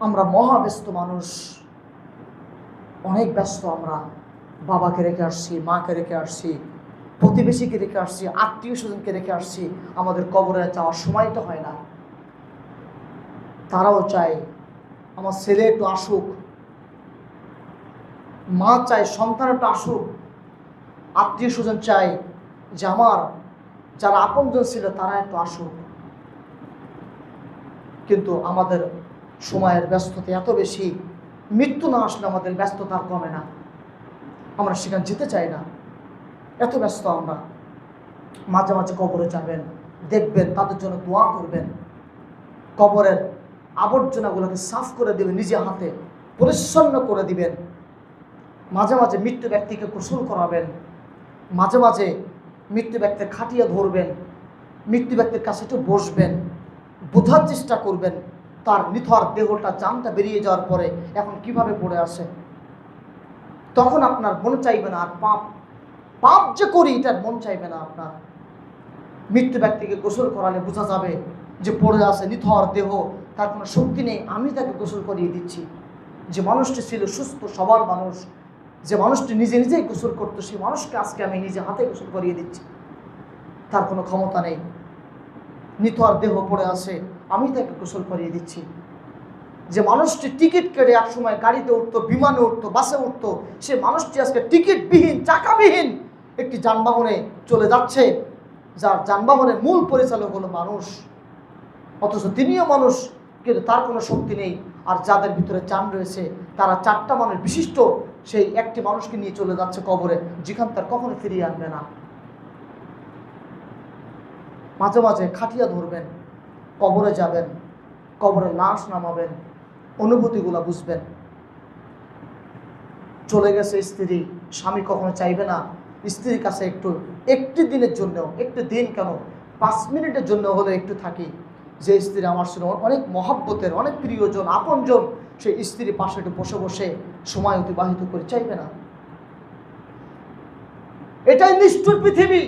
আমরা মহাব্যস্ত মানুষ। অনেক ব্যস্ত আমরা। বাবাকে রেখে আসছি, মাকে রেখে আসছি, প্রতিবেশীকে রেখে আসছি আত্মীয় স্বজনকে রেখে আসছি। আমাদের কবরে যাওয়ার সময় তো হয় না। তারাও চায়, আমার ছেলে একটু আসুক। মা চায়, সন্তান একটু আসুক। আত্মীয় স্বজন চায় যে আমার যারা আপনজন ছিল তারা একটু আসুক। কিন্তু আমাদের সময়ের ব্যস্ততা এত বেশি, মৃত্যু না আসলে আমাদের ব্যস্ততা কমে না। আমরা সেখানে যেতে চাই না। এত ব্যস্ত আমরা। মাঝে মাঝে কবরে যাবেন, দেখবেন, তাদের জন্য দোয়া করবেন। কবরের আবর্জনাগুলোকে সাফ করে দেবেন, নিজে হাতে পরিচ্ছন্ন করে দিবেন। মাঝে মাঝে মৃত্যু ব্যক্তিকে গোসল করাবেন। মাঝে মাঝে মৃত্যু ব্যক্তির খাটিয়ে ধরবেন। মৃত্যু ব্যক্তির কাছে একটু বসবেন। বোঝার চেষ্টা করবেন। তার নিথর দেহটা জানটা বেরিয়ে যাওয়ার পরে এখন কীভাবে পড়ে আসে তখন আপনার মন চাইবে না আর পাপ। পাপ যে করি, এটার মন চাইবে না আপনার। মৃত্যু ব্যক্তিকে গোসল করালে বোঝা যাবে যে পড়ে আছে নিথর দেহ। তার কোনো শক্তি নেই, আমি তাকে গোসল করিয়ে দিচ্ছি। যে মানুষটি ছিল সুস্থ, সবল মানুষ, যে মানুষটি নিজে নিজেই গোসল করতো, সেই মানুষকে আজকে আমি নিজে হাতে গোসল করিয়ে দিচ্ছি। তার কোনো ক্ষমতা নেই। নিথর দেহ পড়ে আছে, আমি তাকে গোসল করিয়ে দিচ্ছি। যে মানুষটি টিকিট কেটে এক সময় গাড়িতে উঠতো, বিমানে উঠতো, বাসে উঠতো, সে মানুষটি আজকে টিকিটবিহীন, চাকাবিহীন একটি যানবাহনে চলে যাচ্ছে, যার যানবাহনের মূল পরিচালক হলো মানুষ। অথচ তিনিও মানুষ, কিন্তু তার কোনো শক্তি নেই। আর যাদের ভিতরে চান রয়েছে, তারা চারটা মানুষ বিশিষ্ট, সেই একটি মানুষকে নিয়ে চলে যাচ্ছে কবরে, যেখান তার কখনো ফিরিয়ে আনবে না। মাঝে মাঝে খাটিয়া ধরবেন, কবরে যাবেন, কবরে লাশ নামাবেন, অনুভূতিগুলো বুঝবেন। চলে গেছে স্ত্রী, স্বামী কখনো চাইবে না, স্ত্রীর কাছে একটু, একটি দিনের জন্য একটু দিন কেন, পাঁচ মিনিটের জন্য হলে একটু থাকি। যে স্ত্রী আমার সঙ্গে অনেক মহাব্বতের, অনেক প্রিয়জন, আপনজন সেই স্ত্রীর পাশে একটু বসে বসে সময় অতিবাহিত করে চাইবে না। এটাই নিষ্ঠুর পৃথিবী।